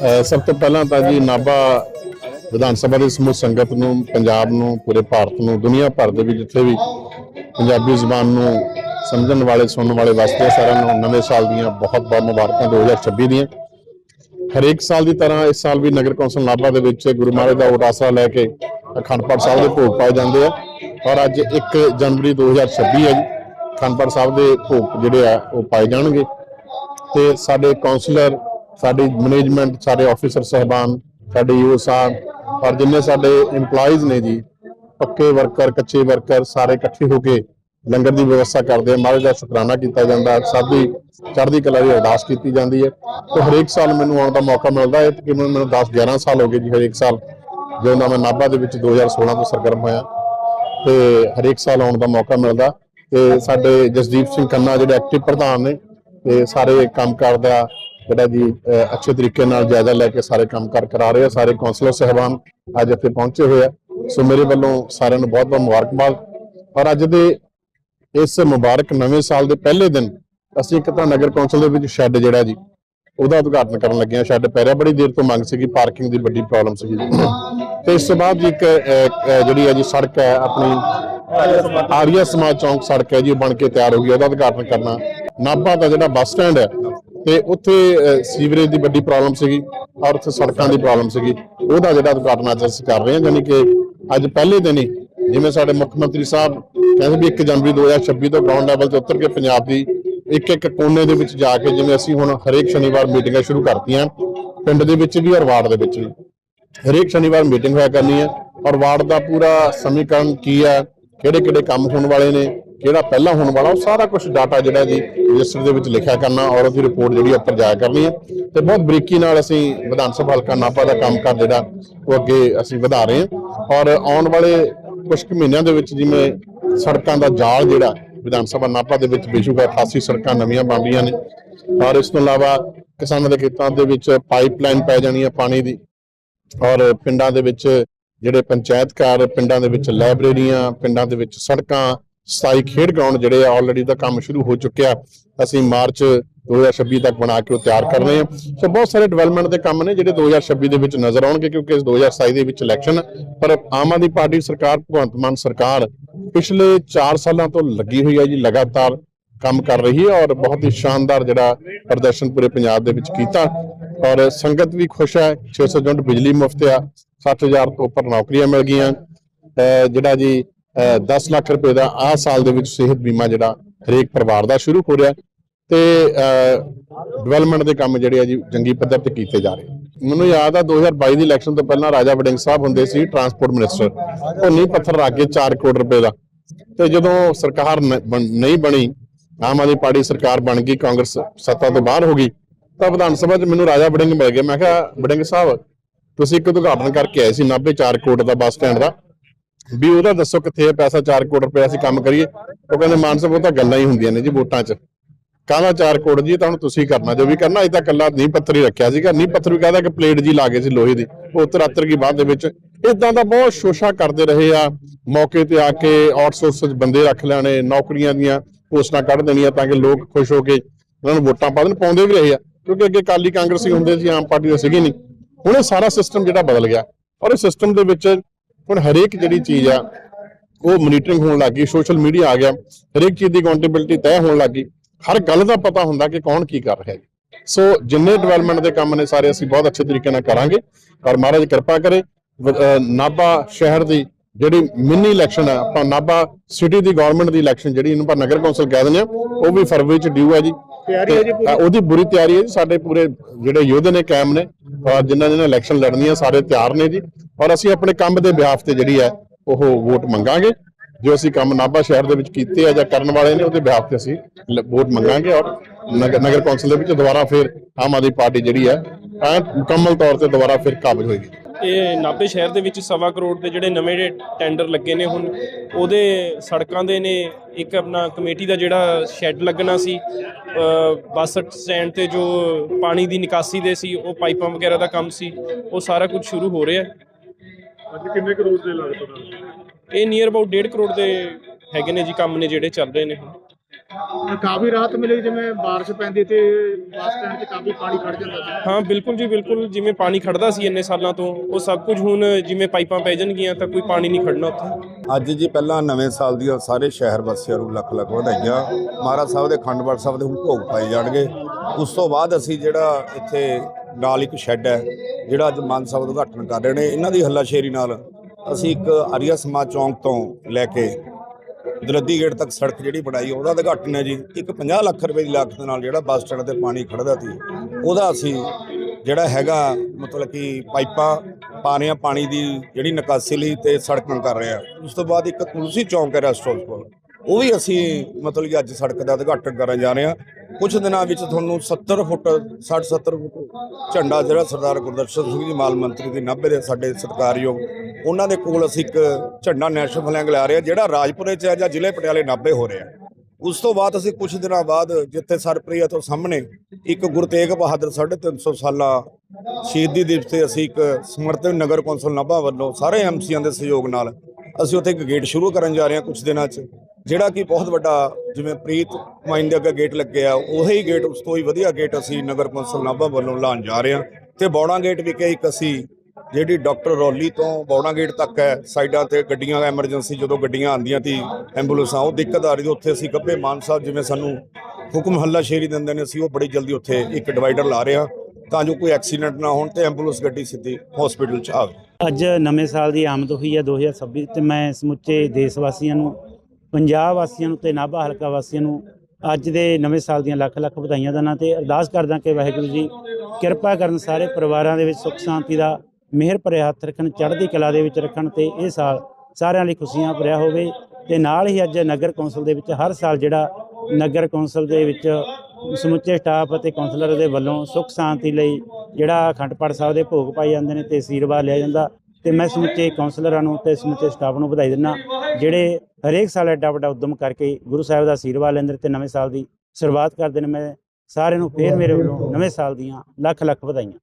ਸਭ ਤੋਂ ਪਹਿਲਾਂ ਤਾਂ ਜੀ ਨਾਭਾ ਵਿਧਾਨ ਸਭਾ ਦੇ ਸਮੂਹ ਸੰਗਤ ਨੂੰ, ਪੰਜਾਬ ਨੂੰ, ਪੂਰੇ ਭਾਰਤ ਨੂੰ, ਦੁਨੀਆ ਭਰ ਦੇ ਵਿੱਚ ਜਿੱਥੇ ਵੀ ਪੰਜਾਬੀ ਜ਼ੁਬਾਨ ਨੂੰ ਸਮਝਣ ਵਾਲੇ, ਸੁਣਨ ਵਾਲੇ ਵਾਸਤੇ ਸਾਰਿਆਂ ਨੂੰ ਨਵੇਂ ਸਾਲ ਦੀਆਂ ਬਹੁਤ ਬਹੁਤ ਮੁਬਾਰਕਾਂ 2026 ਦੀਆਂ। ਹਰੇਕ ਸਾਲ ਦੀ ਤਰ੍ਹਾਂ ਇਸ ਸਾਲ ਵੀ ਨਗਰ ਕੌਂਸਲ ਨਾਭਾ ਦੇ ਵਿੱਚ ਗੁਰੂ ਮਹਾਰਾਜ ਦਾ ਉਡਾਸਾ ਲੈ ਕੇ ਅਖੰਡ ਪਾਠ ਸਾਹਿਬ ਦੇ ਭੋਗ ਪਾਏ ਜਾਂਦੇ ਆ। ਔਰ ਅੱਜ 1 ਜਨਵਰੀ 2026 ਹੈ ਜੀ, ਅਖੰਡ ਪਾਠ ਸਾਹਿਬ ਦੇ ਭੋਗ ਜਿਹੜੇ ਆ, ਉਹ ਪਾਏ ਜਾਣਗੇ। ਤੇ ਸਾਡੇ ਕਾਉਂਸਲਰ ਸਾਡੀ ਮੈਨੇਜਮੈਂਟ ਸਾਡੇ ਆਫੀਸਰ ਸਹਿਬਾਨ, ਸਾਡੇ ਯੂ ਸਾਹਿਬ ਔਰ ਜਿੰਨੇ ਸਾਡੇ EMPLOYEES ਨੇ ਜੀ, ਪੱਕੇ ਵਰਕਰ ਕੱਚੇ ਵਰਕਰ ਸਾਰੇ ਇਕੱਠੇ ਹੋ ਕੇ ਲੰਗਰ ਦੀ ਵਿਵਸਥਾ ਕਰਦੇ ਆ। ਮਹਾਰਾਜ ਦਾ ਸ਼ੁਕਰਾਨਾ ਕੀਤਾ ਜਾਂਦਾ। ਸਭ ਦੀ ਚੜ੍ਹਦੀ ਕਲਾ ਦੀ ਅਰਦਾਸ ਕੀਤੀ ਜਾਂਦੀ ਹੈ। ਤੇ ਹਰੇਕ ਸਾਲ ਮੈਨੂੰ ਆਉਣ ਦਾ ਮੌਕਾ ਮਿਲਦਾ ਹੈ। ਤਕਰੀਬਨ ਮੈਨੂੰ 10 11 ਸਾਲ ਹੋ ਗਏ ਜੀ ਹਰੇਕ ਸਾਲ ਜਦੋਂ ਦਾ ਮੈਂ ਨਾਭਾ ਦੇ ਵਿੱਚ 2016 ਤੋਂ ਸਰਗਰਮ ਹੋਇਆ। ਤੇ ਹਰੇਕ ਸਾਲ ਆਉਣ ਦਾ ਮੌਕਾ ਮਿਲਦਾ। ਤੇ ਸਾਡੇ ਜਸਦੀਪ ਸਿੰਘ ਖੰਨਾ ਜਿਹੜੇ ਐਕਟਿਵ ਪ੍ਰਧਾਨ ਨੇ, ਤੇ ਸਾਰੇ ਕੰਮਕਾਰ ਦਾ ਜਿਹੜਾ ਜੀ ਅੱਛੇ ਤਰੀਕੇ ਨਾਲ ਜਾਇਜ਼ਾ ਲੈ ਕੇ ਸਾਰੇ ਕੰਮਕਾਰ ਕਰਾ ਰਹੇ ਆ, ਸਾਰੇ ਕੌਂਸਲਰ ਸਹਿਬਾਨ ਅੱਜ ਇੱਥੇ ਪਹੁੰਚੇ ਹੋਏ ਆ। ਸੋ ਮੇਰੇ ਵੱਲੋਂ ਸਾਰਿਆਂ ਨੂੰ ਬਹੁਤ ਬਹੁਤ ਮੁਬਾਰਕਬਾਦ। ਔਰ ਅੱਜ ਦੇ ਇਸ ਮੁਬਾਰਕ ਨਵੇਂ ਸਾਲ ਦੇ ਪਹਿਲੇ ਦਿਨ ਅਸੀਂ ਇੱਕ ਤਾਂ ਨਗਰ ਕੌਂਸਲ ਦੇ ਵਿੱਚ ਸ਼ੈੱਡ ਜਿਹੜਾ ਜੀ, ਉਹਦਾ ਉਦਘਾਟਨ ਕਰਨ ਲੱਗੇ ਆ। ਸ਼ੈੱਡ ਪਹਿਲਾਂ ਬੜੀ ਦੇਰ ਤੋਂ ਮੰਗ ਸੀਗੀ, ਪਾਰਕਿੰਗ ਦੀ ਵੱਡੀ ਪ੍ਰੋਬਲਮ ਸੀਗੀ ਤੇ ਇਸ ਤੋਂ ਬਾਅਦ ਜੀ ਇੱਕ ਜਿਹੜੀ ਹੈ ਜੀ ਸੜਕ ਹੈ, ਆਪਣੀ ਆਰੀਆ ਸਮਾਜ ਚੌਂਕ ਸੜਕ ਹੈ ਜੀ, ਉਹ ਬਣ ਕੇ ਤਿਆਰ ਹੋ ਗਈ ਉਹਦਾ ਉਦਘਾਟਨ ਕਰਨਾ। ਨਾਭਾ ਦਾ ਜਿਹੜਾ ਬੱਸ ਸਟੈਂਡ ਹੈ ਤੇ ਉੱਥੇ ਸੀਵਰੇਜ ਦੀ ਵੱਡੀ ਪ੍ਰੋਬਲਮ ਸੀਗੀ ਔਰ ਉੱਥੇ ਸੜਕਾਂ ਦੀ ਪ੍ਰੋਬਲਮ ਸੀਗੀ। ਉਹਦਾ ਜਿਹੜਾ ਉਦਘਾਟਨ ਅੱਜ ਅਸੀਂ ਕਰ ਰਹੇ ਹਾਂ ਯਾਨੀ ਕਿ ਅੱਜ ਪਹਿਲੇ ਦਿਨ ਹੀ, ਜਿਵੇਂ ਸਾਡੇ ਮੁੱਖ ਮੰਤਰੀ ਸਾਹਿਬ ਕਹਿੰਦੇ ਵੀ 1 ਜਨਵਰੀ 2026 ਤੋਂ ਗਰਾਊਂਡ ਲੈਵਲ ਤੇ ਉਤਰ ਕੇ ਪੰਜਾਬ ਦੀ ਇੱਕ ਇੱਕ ਕੋਨੇ ਦੇ ਵਿੱਚ ਜਾ ਕੇ ਜਿਵੇਂ ਅਸੀਂ ਹੁਣ ਹਰੇਕ ਸ਼ਨੀਵਾਰ ਮੀਟਿੰਗਾਂ ਸ਼ੁਰੂ ਕਰਤੀਆਂ, ਪਿੰਡ ਦੇ ਵਿੱਚ ਵੀ ਔਰ ਵਾਰਡ ਦੇ ਵਿੱਚ ਵੀ। ਹਰੇਕ ਸ਼ਨੀਵਾਰ ਮੀਟਿੰਗ ਹੋਇਆ ਕਰਨੀ ਹੈ, ਔਰ ਵਾਰਡ ਦਾ ਪੂਰਾ ਸਮੀਕਰਨ ਕੀ ਹੈ ਕਿਹੜੇ ਕਿਹੜੇ ਕੰਮ ਹੋਣ ਵਾਲੇ ਨੇ ਜਿਹੜਾ ਪਹਿਲਾਂ ਹੋਣ ਵਾਲਾ ਉਹ ਸਾਰਾ ਕੁਝ ਡਾਟਾ ਜਿਹੜਾ ਜੀ ਰਜਿਸਟਰ ਦੇ ਵਿੱਚ ਲਿਖਿਆ ਕਰਨਾ, ਔਰ ਉਹਦੀ ਰਿਪੋਰਟ ਜਿਹੜੀ ਉੱਪਰ ਜਾਇਆ ਕਰਨੀ ਹੈ। ਤੇ ਬਹੁਤ ਬਰੀਕੀ ਨਾਲ ਅਸੀਂ ਵਿਧਾਨ ਸਭਾ ਹਲਕਾ ਨਾਪਾ ਦਾ ਕੰਮ ਕਰ ਜਿਹੜਾ, ਉਹ ਅੱਗੇ ਅਸੀਂ ਵਧਾ ਰਹੇ ਹਾਂ। ਔਰ ਆਉਣ ਵਾਲੇ ਕੁਝ ਕੁ ਮਹੀਨਿਆਂ ਦੇ ਵਿੱਚ ਜਿਵੇਂ ਸੜਕਾਂ ਦਾ ਜਾਲ ਜਿਹੜਾ ਵਿਧਾਨ ਸਭਾ ਨਾਪਾ ਦੇ ਵਿੱਚ ਵਿਸ਼ੂਗਾ 88 ਸੜਕਾਂ ਨਵੀਆਂ ਬਣ ਰਹੀਆਂ ਨੇ। ਔਰ ਇਸ ਤੋਂ ਇਲਾਵਾ ਕਿਸਾਨਾਂ ਦੇ ਖੇਤਾਂ ਦੇ ਵਿੱਚ ਪਾਈਪਲਾਈਨ ਪੈ ਜਾਣੀ ਹੈ ਪਾਣੀ ਦੀ। ਔਰ ਪਿੰਡਾਂ ਦੇ ਵਿੱਚ ਜਿਹੜੇ ਪੰਚਾਇਤ ਘਰ, ਪਿੰਡਾਂ ਦੇ ਵਿੱਚ ਲਾਇਬ੍ਰੇਰੀਆਂ ਪਿੰਡਾਂ ਦੇ ਵਿੱਚ ਸੜਕਾਂ ਸਥਾਈ ਖੇਡ ਗਰਾਊਂਡ ਜਿਹੜੇ ਆ ਆਲਰੇਡੀ ਦਾ ਕੰਮ ਸ਼ੁਰੂ ਹੋ ਚੁੱਕਿਆ। ਅਸੀਂ ਮਾਰਚ 2026 ਤੱਕ ਬਣਾ ਕੇ ਉਹ ਤਿਆਰ ਕਰ ਰਹੇ ਹਾਂ। ਸੋ ਬਹੁਤ ਸਾਰੇ ਡਿਵੈਲਪਮੈਂਟ ਦੇ ਕੰਮ ਨੇ ਜਿਹੜੇ 2026 ਦੇ ਵਿੱਚ ਨਜ਼ਰ ਆਉਣਗੇ, ਕਿਉਂਕਿ ਇਸ 2027 ਦੇ ਵਿੱਚ ਇਲੈਕਸ਼ਨ ਪਰ ਆਮ ਆਦਮੀ ਪਾਰਟੀ ਸਰਕਾਰ, ਭਗਵੰਤ ਮਾਨ ਸਰਕਾਰ ਪਿਛਲੇ 4 ਸਾਲਾਂ ਤੋਂ ਲੱਗੀ ਹੋਈ ਹੈ ਜੀ, ਲਗਾਤਾਰ ਕੰਮ ਕਰ ਰਹੀ ਹੈ ਔਰ ਬਹੁਤ ਹੀ ਸ਼ਾਨਦਾਰ ਜਿਹੜਾ ਪ੍ਰਦਰਸ਼ਨ ਪੂਰੇ ਪੰਜਾਬ ਦੇ ਵਿੱਚ ਕੀਤਾ। ਔਰ ਸੰਗਤ ਵੀ ਖੁਸ਼ ਹੈ 600 ਯੂਨਿਟ ਬਿਜਲੀ ਮੁਫਤ ਆ 60000 ਤੋਂ ਉੱਪਰ ਨੌਕਰੀਆਂ ਮਿਲ ਗਈਆਂ। ਅਹ ਜਿਹੜਾ ਜੀ 10 ਲੱਖ ਰੁਪਏ ਦਾ ਆਹ ਸਾਲ ਦੇ ਵਿੱਚ ਸਿਹਤ ਬੀਮਾ ਜਿਹੜਾ ਹਰੇਕ ਪਰਿਵਾਰ ਦਾ ਸ਼ੁਰੂ ਹੋ ਰਿਹਾ ਤੇ ਡਿਵੈਲਪਮੈਂਟ ਦੇ ਕੰਮ ਜਿਹੜੇ ਆ ਜੀ ਜੰਗੀ ਪੱਧਰ ਤੇ ਕੀਤੇ ਜਾ ਰਹੇ ਮੈਨੂੰ ਯਾਦ ਆ 2022 ਦੀ ਇਲੈਕਸ਼ਨ ਤੋਂ ਪਹਿਲਾਂ ਰਾਜਾ ਵੜਿੰਗ ਸਾਹਿਬ ਹੁੰਦੇ ਸੀ ਟਰਾਂਸਪੋਰਟ ਮਿਨਿਸਟਰ ਉਹ ਨਹੀਂ ਪੱਥਰ ਰੱਖ ਕੇ 4 ਕਰੋੜ ਰੁਪਏ ਦਾ। ਤੇ ਜਦੋਂ ਸਰਕਾਰ ਨਹੀਂ ਬਣੀ, ਆਮ ਆਦਮੀ ਪਾਰਟੀ ਸਰਕਾਰ ਬਣ ਗਈ, ਕਾਂਗਰਸ ਸੱਤਾ ਤੋਂ ਬਾਹਰ ਹੋ ਗਈ, ਤਾਂ ਵਿਧਾਨ ਸਭਾ 'ਚ ਮੈਨੂੰ ਰਾਜਾ ਵੜਿੰਗ ਮਿਲ ਗਿਆ। ਮੈਂ ਕਿਹਾ, ਵੜਿੰਗ ਸਾਹਿਬ, ਤੁਸੀਂ ਇੱਕ ਉਦਘਾਟਨ ਕਰਕੇ ਆਏ ਸੀ 90 4 ਕਰੋੜ ਦਾ ਬੱਸ ਸਟੈਂਡ ਦਾ। ਵੀ ਉਹਦਾ ਦੱਸੋ ਕਿੱਥੇ ਹੈ ਪੈਸਾ 4 ਕਰੋੜ ਰੁਪਏ ਅਸੀਂ ਕੰਮ ਕਰੀਏ। ਉਹ ਕਹਿੰਦੇ ਮਾਨ ਸਾਹਿਬ ਉਹ ਤਾਂ ਗੱਲਾਂ ਹੀ ਹੁੰਦੀਆਂ ਨੇ ਜੀ ਵੋਟਾਂ 'ਚ। ਕਾਹਦਾ 4 ਕਰੋੜ ਜੀ ਤਾਂ ਹੁਣ ਤੁਸੀਂ ਕਰਨਾ ਜੋ ਵੀ ਕਰਨਾ ਇਹ ਤਾਂ ਕੱਲਾ ਨੀਂਹ ਪੱਥਰ ਹੀ ਰੱਖਿਆ ਸੀਗਾ। ਨੀਂਹ ਪੱਥਰ ਵੀ ਕਹਦਾ ਕਿ ਪਲੇਟ ਜੀ ਲਾਗੇ ਸੀ ਲੋਹੇ ਦੀ, ਉਹ ਤਰਾਤਰ ਕੀ ਬਾਅਦ ਦੇ ਵਿੱਚ। ਇਦਾਂ ਦਾ ਬਹੁਤ ਸ਼ੋਸ਼ਾ ਕਰਦੇ ਰਹੇ ਆ, ਮੌਕੇ ਤੇ ਆ ਕੇ ਆਊਟਸੋਰਸ ਬੰਦੇ ਰੱਖ ਲੈਣੇ, ਨੌਕਰੀਆਂ ਦੀਆਂ ਪੋਸਟਾਂ ਕੱਢ ਦੇਣੀਆਂ ਤਾਂ ਕਿ ਲੋਕ ਖੁਸ਼ ਹੋ ਕੇ ਉਹਨਾਂ ਨੂੰ ਵੋਟਾਂ ਪਾ ਦੇਣ, ਪਾਉਂਦੇ ਵੀ ਰਹੇ ਆ। ਕਿਉਂਕਿ ਅੱਗੇ ਕਾਲੀ ਕਾਂਗਰਸੀ ਹੁੰਦੇ ਸੀ, ਆਮ ਪਾਰਟੀ ਦੇ ਸੀਗੇ ਨਹੀਂ। ਹੁਣ ਇਹ ਸਾਰਾ ਸਿਸਟਮ ਜਿਹੜਾ ਬਦਲ ਗਿਆ। ਔਰ ਇਹ ਸਿਸਟਮ ਦੇ ਵਿੱਚ ਹੁਣ ਹਰੇਕ ਜਿਹੜੀ ਚੀਜ਼ ਆ, ਉਹ ਮੋਨੀਟਰਿੰਗ ਹੋਣ ਲੱਗੀ ਸੋਸ਼ਲ ਮੀਡੀਆ ਆ ਗਿਆ, ਹਰੇਕ ਚੀਜ਼ ਦੀ ਅਕਾਊਂਟੇਬਿਲਟੀ ਤੈਅ ਹੋਣ ਲੱਗੀ ਹਰ ਗੱਲ ਦਾ ਪਤਾ ਹੁੰਦਾ ਕਿ ਕੌਣ ਕੀ ਕਰ ਰਿਹਾ ਹੈ। ਸੋ ਜਿੰਨੇ ਡਿਵੈਲਪਮੈਂਟ ਦੇ ਕੰਮ ਨੇ ਸਾਰੇ ਅਸੀਂ ਬਹੁਤ ਅੱਛੇ ਤਰੀਕੇ ਨਾਲ ਕਰਾਂਗੇ। ਔਰ ਮਹਾਰਾਜ ਕਿਰਪਾ ਕਰੇ ਨਾਭਾ ਸ਼ਹਿਰ ਦੀ ਜਿਹੜੀ ਮਿੰਨੀ ਇਲੈਕਸ਼ਨ ਹੈ ਆਪਾਂ ਨਾਭਾ ਸਿਟੀ ਦੀ ਗਵਰਨਮੈਂਟ ਦੀ ਇਲੈਕਸ਼ਨ ਜਿਹੜੀ ਇਹਨੂੰ ਆਪਾਂ ਨਗਰ ਕੌਂਸਲ ਕਹਿ ਦਿੰਦੇ ਆ ਉਹ ਵੀ ਫਰਵਰੀ ਚ ਡਿਊ ਹੈ ਜੀ। ਤਿਆਰੀ ਹੈ ਜੀ ਉਹਦੀ ਬੁਰੀ ਤਿਆਰੀ ਹੈ ਜੀ ਸਾਡੇ ਪੂਰੇ ਜਿਹੜੇ ਯੋਧੇ ਨੇ ਕਾਇਮ ਨੇ ਔਰ ਜਿਨ੍ਹਾਂ ਜਿਨ੍ਹਾਂ ਇਲੈਕਸ਼ਨ ਲੜਨੀ ਹੈ ਸਾਰੇ ਤਿਆਰ ਨੇ ਜੀ। ਔਰ ਅਸੀਂ ਆਪਣੇ ਕੰਮ ਦੇ ਬਿਹਾਫ ਤੇ ਜਿਹੜੀ ਹੈ ਉਹ ਵੋਟ ਮੰਗਾਂਗੇ। ਜੋ ਅਸੀਂ ਕੰਮ ਨਾਭਾ ਸ਼ਹਿਰ ਦੇ ਵਿੱਚ ਕੀਤੇ ਆ ਜਾਂ ਕਰਨ ਵਾਲੇ ਨੇ ਉਹਦੇ ਬਿਹਾਫ ਤੇ ਅਸੀਂ ਵੋਟ ਮੰਗਾਂਗੇ ਔਰ ਨਗਰ ਕੌਂਸਲ ਦੇ ਵਿੱਚ ਦੁਬਾਰਾ ਫਿਰ ਆਮ ਆਦਮੀ ਪਾਰਟੀ ਜਿਹੜੀ ਹੈ ਮੁਕੰਮਲ ਤੌਰ ਤੇ ਦੁਬਾਰਾ ਫਿਰ ਕਾਬਜ ਹੋਏਗੀ। ਇਹ ਨਾਭੇ ਸ਼ਹਿਰ ਦੇ ਵਿੱਚ ਸਵਾ ਕਰੋੜ ਦੇ ਜਿਹੜੇ ਨਵੇਂ ਟੈਂਡਰ ਲੱਗੇ ਨੇ ਹੁਣ ਉਹਦੇ ਸੜਕਾਂ ਦੇ ਨੇ ਇੱਕ ਆਪਣਾ ਕਮੇਟੀ ਦਾ ਜਿਹੜਾ ਸ਼ੈੱਡ ਲੱਗਣਾ ਸੀ ਬੱਸ ਸਟੈਂਡ ਤੇ ਜੋ ਪਾਣੀ ਦੀ ਨਿਕਾਸੀ ਦੇ ਸੀ ਉਹ ਪਾਈਪਾਂ ਵਗੈਰਾ ਦਾ ਕੰਮ ਸੀ ਉਹ ਸਾਰਾ ਕੁਝ ਸ਼ੁਰੂ ਹੋ ਰਿਹਾ। ਹੈ ਅੱਜ ਕਿੰਨੇ ਕਰੋੜ ਦੇ ਨਾਲ ਇਹ ਨੀਅਰ ਅਬਾਊਟ 1.5 ਕਰੋੜ ਦੇ ਹੈਗੇ ਨੇ ਜੀ ਕੰਮ ਨੇ ਜਿਹੜੇ ਚੱਲ ਰਹੇ ਨੇ ਹੁਣ। ਕਾਫੀ ਰਾਹਤ ਮਿਲੀ ਜਿਵੇਂ ਬਾਰਿਸ਼ ਪੈਂਦੀ ਤੇ ਬੱਸ ਸਟੈਂਡ 'ਚ ਕਾਫੀ ਪਾਣੀ ਖੜ ਜਾਂਦਾ ਸੀ। ਹਾਂ ਬਿਲਕੁਲ ਜੀ ਬਿਲਕੁਲ ਜਿਵੇਂ ਪਾਣੀ ਖੜਦਾ ਸੀ ਇੰਨੇ ਸਾਲਾਂ ਤੋਂ ਉਹ ਸਭ ਕੁਝ ਹੁਣ ਜਿਵੇਂ ਪਾਈਪਾਂ ਪੈ ਜਾਣਗੀਆਂ ਤਾਂ ਕੋਈ ਪਾਣੀ ਨਹੀਂ ਖੜਨਾ ਉੱਥੇ। ਅੱਜ ਜੀ ਪਹਿਲਾਂ ਨਵੇਂ ਸਾਲ ਦੀਆਂ ਸਾਰੇ ਸ਼ਹਿਰ ਵਾਸੀਆਂ ਨੂੰ ਲੱਖ ਲੱਖ ਵਧਾਈਆਂ। ਮਹਾਰਾਜ ਸਾਹਿਬ ਦੇ ਖੰਡ ਪਾਠ ਸਾਹਿਬ ਦੇ ਹੁਣ ਭੋਗ ਪਾਏ ਜਾਣਗੇ। ਉਸ ਤੋਂ ਬਾਅਦ ਅਸੀਂ ਜਿਹੜਾ ਇੱਥੇ ਨਾਲ ਇੱਕ ਸ਼ੈੱਡ ਹੈ ਜਿਹੜਾ ਅੱਜ ਮਾਨ ਸਾਹਿਬ ਦਾ ਉਦਘਾਟਨ ਕਰ ਰਹੇ ਨੇ ਇਹਨਾਂ ਦੀ ਹੱਲਾਸ਼ੇਰੀ ਨਾਲ ਅਸੀਂ ਇੱਕ ਆਰੀਆ ਸਮਾਜ ਚੌਂਕ ਤੋਂ ਲੈ ਕੇ ਦਲੱਦੀ ਗੇਟ ਤੱਕ ਸੜਕ ਜਿਹੜੀ ਬਣਾਈ, ਉਹਦਾ ਉਦਘਾਟਨ ਹੈ ਜੀ। ਇੱਕ 50 ਲੱਖ ਰੁਪਏ ਦੀ ਲਾਗਤ ਨਾਲ ਜਿਹੜਾ ਬੱਸ ਸਟੈਂਡ ਤੇ ਪਾਣੀ ਖੜਦਾ ਸੀ, ਉਹਦਾ ਅਸੀਂ ਜਿਹੜਾ ਹੈਗਾ, ਮਤਲਬ ਕਿ ਪਾਈਪਾਂ ਪਾ ਰਹੇ ਹਾਂ, ਪਾਣੀ ਦੀ ਜਿਹੜੀ ਨਿਕਾਸੀ ਲਈ ਤੇ ਸੜਕਾਂ ਕਰ ਰਹੇ ਆ ਉਸ ਤੋਂ ਬਾਅਦ ਇੱਕ ਤੁਲਸੀ ਚੌਂਕ ਹੈ ਰੈਸਟੋਰੈਂਟ ਕੋਲ। ਉਹ ਵੀ ਅਸੀਂ ਮਤਲਬ ਕਿ ਅੱਜ ਸੜਕ ਦਾ ਉਦਘਾਟਨ ਕਰਨ ਜਾ ਰਹੇ ਹਾਂ। ਕੁਝ ਦਿਨਾਂ ਵਿੱਚ ਤੁਹਾਨੂੰ 70 ਫੁੱਟ 60 70 ਫੁੱਟ ਝੰਡਾ ਜਿਹੜਾ ਸਰਦਾਰ ਗੁਰਦਰਸ਼ਨ ਸਿੰਘ ਜੀ, ਮਾਲ ਮੰਤਰੀ ਦੇ ਨਾਭੇ ਦੇ ਸਾਡੇ ਸਤਿਕਾਰਯੋਗ ਉਹਨਾਂ ਦੇ ਕੋਲ ਅਸੀਂ ਇੱਕ ਝੰਡਾ ਨੈਸ਼ਨਲ ਫਲੈਂਗ ਲਾ ਰਹੇ ਹਾਂ, ਜਿਹੜਾ ਰਾਜਪੁਰੇ ਚ ਹੈ ਜਾਂ ਜ਼ਿਲ੍ਹੇ ਪਟਿਆਲੇ ਨਾਭੇ ਹੋ ਰਿਹਾ ਉਸ ਤੋਂ ਬਾਅਦ ਅਸੀਂ ਕੁਝ ਦਿਨਾਂ ਬਾਅਦ ਜਿੱਥੇ ਸਰਪ੍ਰਿਆ ਤੋਂ ਸਾਹਮਣੇ ਇੱਕ ਗੁਰੂ ਤੇਗ ਬਹਾਦਰ 350 ਸਾਲਾ ਸ਼ਹੀਦੀ ਦਿਵਸ ਤੇ ਅਸੀਂ ਇੱਕ ਸਮਰਥਨ ਨਗਰ ਕੌਂਸਲ ਨਾਭਾ ਵੱਲੋਂ ਸਾਰੇ ਐਮਸੀਆਂ ਦੇ ਸਹਿਯੋਗ ਨਾਲ ਅਸੀਂ ਉੱਥੇ ਇੱਕ ਗੇਟ ਸ਼ੁਰੂ ਕਰਨ ਜਾ ਰਹੇ ਹਾਂ ਕੁਝ ਦਿਨਾਂ 'ਚ, ਜਿਹੜਾ ਕਿ ਬਹੁਤ ਵੱਡਾ ਜਿਵੇਂ ਪ੍ਰੀਤ ਮਾਈਨ ਦੇ ਅੱਗੇ ਗੇਟ ਲੱਗਿਆ ਉਹੀ ਗੇਟ ਉਸ ਤੋਂ ਹੀ ਵਧੀਆ ਗੇਟ ਅਸੀਂ ਨਗਰ ਕੌਂਸਲ ਨਾਭਾ ਵੱਲੋਂ ਲਾਉਣ ਜਾ ਰਹੇ ਹਾਂ। ਤੇ ਬੌੜਾ ਗੇਟ ਵਿਖੇ ਇੱਕ ਅਸੀਂ ਜਿਹੜੀ ਡਾਕਟਰ ਰੌਲੀ ਤੋਂ ਬੌੜਾ ਗੇਟ ਤੱਕ ਹੈ, ਸਾਈਡਾਂ ਤੇ ਗੱਡੀਆਂ ਐਮਰਜੈਂਸੀ ਜਦੋਂ ਗੱਡੀਆਂ ਆਉਂਦੀਆਂ ਤੀ ਐਂਬੂਲੈਂਸਾਂ ਉਹ ਦਿੱਕਤ ਆ ਰਹੀ ਸੀ, ਉੱਥੇ ਅਸੀਂ ਗੱਭੇ ਮਾਨ ਸਾਹਿਬ ਜਿਵੇਂ ਸਾਨੂੰ ਹੁਕਮ ਹੱਲਾ ਸ਼ੇਰੀ ਦਿੰਦੇ ਨੇ, ਅਸੀਂ ਉਹ ਬੜੀ ਜਲਦੀ ਉੱਥੇ ਇੱਕ ਡਿਵਾਈਡਰ ਲਾ ਰਹੇ ਹਾਂ, ਤਾਂ ਜੋ ਕੋਈ ਐਕਸੀਡੈਂਟ ਨਾ ਹੋਣ ਤੇ ਐਂਬੂਲੈਂਸ ਗੱਡੀ ਸਿੱਧੀ ਹਸਪੀਟਲ 'ਚ ਆਵੇ ਅੱਜ ਨਵੇਂ ਸਾਲ ਦੀ ਆਮਦ ਹੋਈ ਹੈ 2026 ਤੇ ਮੈਂ ਸਮੁੱਚੇ ਦੇਸ਼ ਵਾਸੀਆਂ ਨੂੰ, ਪੰਜਾਬ ਵਾਸੀਆਂ ਨੂੰ ਤੇ ਨਾਭਾ ਹਲਕਾ ਵਾਸੀਆਂ ਨੂੰ ਅੱਜ ਦੇ ਨਵੇਂ ਸਾਲ ਦੀਆਂ ਲੱਖ ਲੱਖ ਵਧਾਈਆਂ ਦਿੰਦਾ ਤੇ ਅਰਦਾਸ ਕਰਦਾ ਕਿ ਵਾਹਿਗੁਰੂ ਜੀ ਕਿਰਪਾ ਕਰਨ ਸਾਰੇ ਪਰਿਵਾਰਾਂ ਦੇ ਵਿੱਚ ਸੁੱਖ ਸ਼ਾਂਤੀ ਦਾ ਮਿਹਰ ਭਰਿਆ ਹੱਥ ਰੱਖਣ, ਚੜ੍ਹਦੀ ਕਲਾ ਦੇ ਵਿੱਚ ਰੱਖਣ ਤੇ ਇਹ ਸਾਲ ਸਾਰਿਆਂ ਲਈ ਖੁਸ਼ੀਆਂ ਭਰਿਆ ਹੋਵੇ ਤੇ ਨਾਲ ਹੀ ਅੱਜ ਨਗਰ ਕੌਂਸਲ ਦੇ ਵਿੱਚ ਹਰ ਸਾਲ ਜਿਹੜਾ ਨਗਰ ਕੌਂਸਲ ਦੇ ਵਿੱਚ ਸਮੁੱਚੇ ਸਟਾਫ ਅਤੇ ਕੌਂਸਲਰ ਦੇ ਵੱਲੋਂ ਸੁੱਖ ਸ਼ਾਂਤੀ ਲਈ ਜਿਹੜਾ ਅਖੰਡ ਪਾਠ ਸਾਹਿਬ ਦੇ ਭੋਗ ਪਾਏ ਜਾਂਦੇ ਨੇ ਤੇ ਅਸੀਰਵਾਦ ਲਿਆ ਜਾਂਦਾ ਤੇ ਮੈਂ ਸਮੁੱਚੇ ਕਾਉਂਸਲਰਾਂ ਨੂੰ ਤੇ ਸਮੁੱਚੇ ਸਟਾਫ ਨੂੰ ਵਧਾਈ ਦਿੰਦਾ ਜਿਹੜੇ ਹਰੇਕ ਸਾਲ ਐਡਾ ਵੱਡਾ ਉਦਮ ਕਰਕੇ ਗੁਰੂ ਸਾਹਿਬ ਦਾ ਅਸੀਰਵਾਦ ਲੈਂਦੇ ਨੇ ਤੇ ਨਵੇਂ ਸਾਲ ਦੀ ਸ਼ੁਰੂਆਤ ਕਰਦੇ ਨੇ, ਮੈਂ ਸਾਰਿਆਂ ਨੂੰ ਫੇਰ ਮੇਰੇ ਵੱਲੋਂ ਨਵੇਂ ਸਾਲ ਦੀਆਂ ਲੱਖ ਲੱਖ ਵਧਾਈਆਂ।